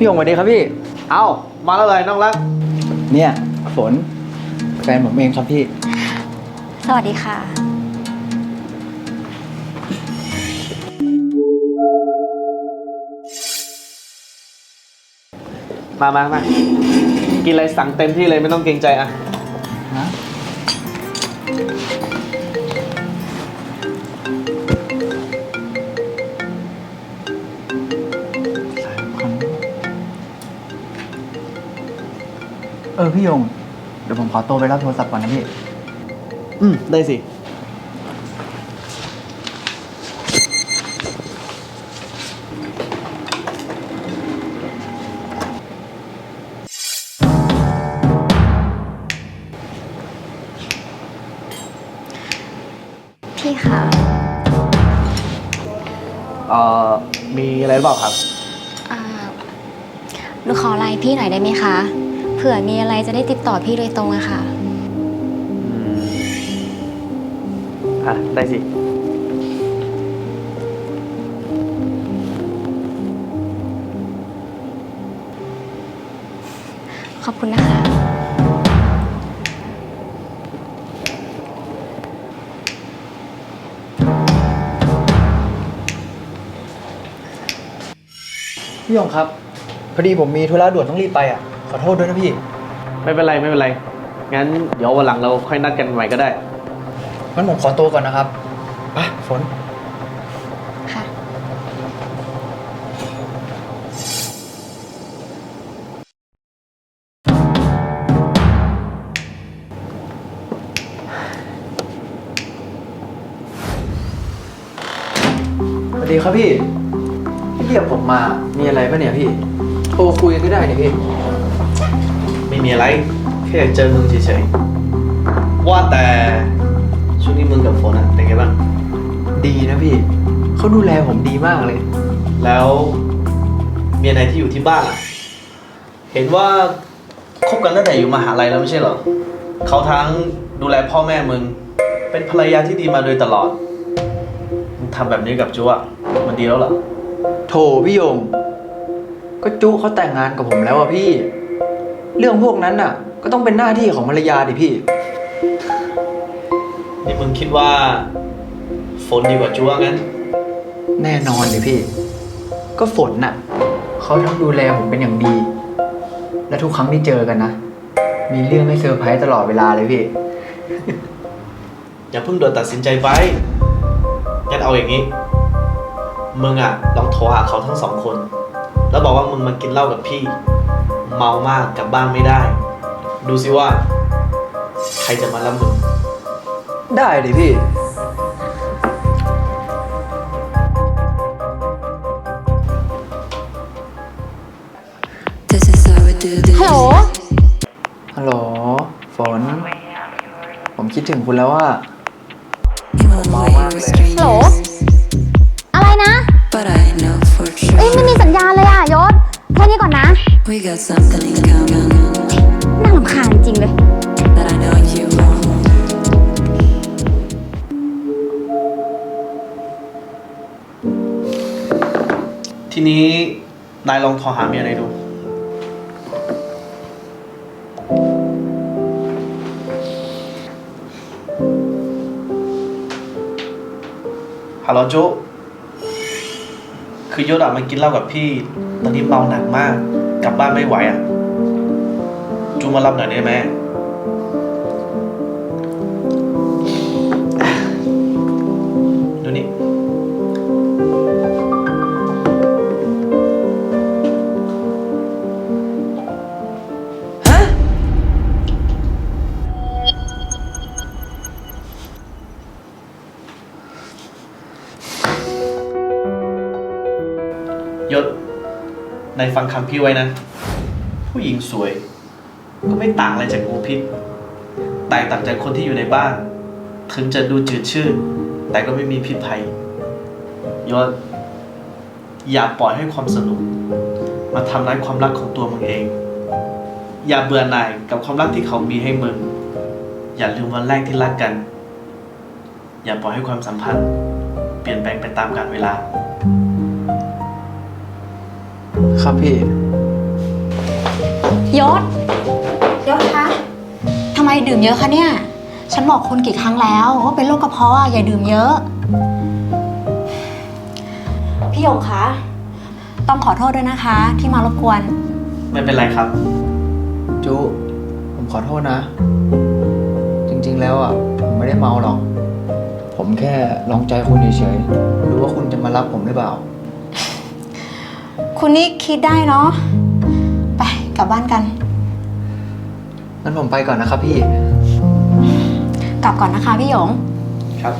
พี่หยงสวัสดีครับพี่ เอ้า มาแล้วเลยน้องรัก เนี่ยฝนแฟนผมเองครับพี่ สวัสดีค่ะ มามามากินอะไรสั่งเต็มที่เลยไม่ต้องเกรงใจอะเออพี่หยง เดี๋ยวผมขอตัวไปรับโทรศัพท์ก่อนนะพี่ อืม ได้สิ พี่ค่ะเอ่อ มีอะไรหรือเปล่าครับ อ่าหนูขอไลน์พี่หน่อยได้ไหมคะ เผื่อมีอะไรจะได้ติดต่อพี่โดยตรงอะค่ะอืมอะ ได้สิ ขอบคุณนะคะ พี่หยงครับ พอดีผมมีธุระด่วนต้องรีบไปอะ ขอโทษด้วยนะพี่ ไม่เป็นไรไม่เป็นไร งั้นเดี๋ยววันหลังเราค่อยนัดกันใหม่ก็ได้ งั้นผมขอตัวก่อนนะครับไปฝน ค่ะ สวัสดีครับพี่ พี่เรียกผมมา มีอะไรปะเนี่ยพี่ โทรคุยกันก็ได้เนี่ยพี่ไม่มีอะไร แค่อยากเจอมึงเฉยๆ ว่าแต่ช่วงนี้มึงกับฝนอะเป็นไงบ้าง ดีนะพี่ เขาดูแลผมดีมากเลย แล้วเมียนายที่อยู่ที่บ้านอะเห็นว่าคบกันตั้งแต่อยู่มหาลัยแล้วไม่ใช่เหรอ เขาทั้งดูแลพ่อแม่มึง เป็นภรรยาที่ดีมาโดยตลอด มึงทำแบบนี้กับจูอะมันดีแล้วเหรอ โถพี่โยง ก็จุเขาแต่งงานกับผมแล้วอะพี่ เรื่องพวกนั้นน่ะ ก็ต้องเป็นหน้าที่ของภรรยาดิพี่ นี่มึงคิดว่า ฝนดีกว่าจูว่างั้น แน่นอนดิพี่ ก็ฝนน่ะเขาทั้งดูแลผมเป็นอย่างดี และทุกครั้งที่เจอกันนะ มีเรื่องให้เซอร์ไพรส์ตลอดเวลาเลยพี่ อย่าเพิ่งด่วนตัดสินใจไปงั้นเอาอย่างนี้ มึงอะลองโทรหาเขาทั้งสองคน แล้วบอกว่ามึงมากินเหล้ากับพี่ เมามากกลับบ้านไม่ได้ ดูสิว่า ใครจะมารับมึง ได้ดิพี่ This is how we do this. ฮัลโหล ฮัลโหลฝน ผมคิดถึงคุณแล้วว่า You won't know you were strangers, น่ารำคาญจริงเลย that I know you won't. ทีนี้นายลองโทรหาเมียนายดู ฮัลโหลจุคือยศอะมันกินเหล้ากับพี่ ตอนนี้เมาหนักมาก กลับบ้านไม่ไหวอะ จูมารับหน่อยได้ไหมดูนี่ ฮะ ยศ นายฟังคำพี่ไว้นะ ผู้หญิงสวย ก็ไม่ต่างอะไรจากงูพิษแตกต่างจากคนที่อยู่ในบ้าน ถึงจะดูจืดชืดแต่ก็ไม่มีพิษภัยยศอย่าปล่อยให้ความสนุก มาทำร้ายความรักของตัวมึงเอง อย่าเบื่อหน่ายกับความรักที่เขามีให้มึง อย่าลืมวันแรกที่รักกัน อย่าปล่อยให้ความสัมพันธ์ เปลี่ยนแปลงไปตามกาลเวลา ครับพี่ผยศยศคะทำไมดื่มเยอะคะเนี่ย ฉันบอกคุณกี่ครั้งแล้วว่าเป็นโรคกระเพาะอะอย่าดื่มเยอะ พี่หยงคะ ต้องขอโทษด้วยนะคะ ที่มารบกวน ไม่เป็นไรครับ จุ ผมขอโทษนะ จริงๆแล้วอะ ผมไม่ได้เมาหรอก ผมแค่ลองใจคุณเฉยๆดูว่าคุณจะมารับผมหรือเปล่า คุณนี่คิดได้เนาะ ไปกลับบ้านกัน งั้นผมไปก่อนนะครับพี่ กลับก่อนนะคะพี่หยง ครับ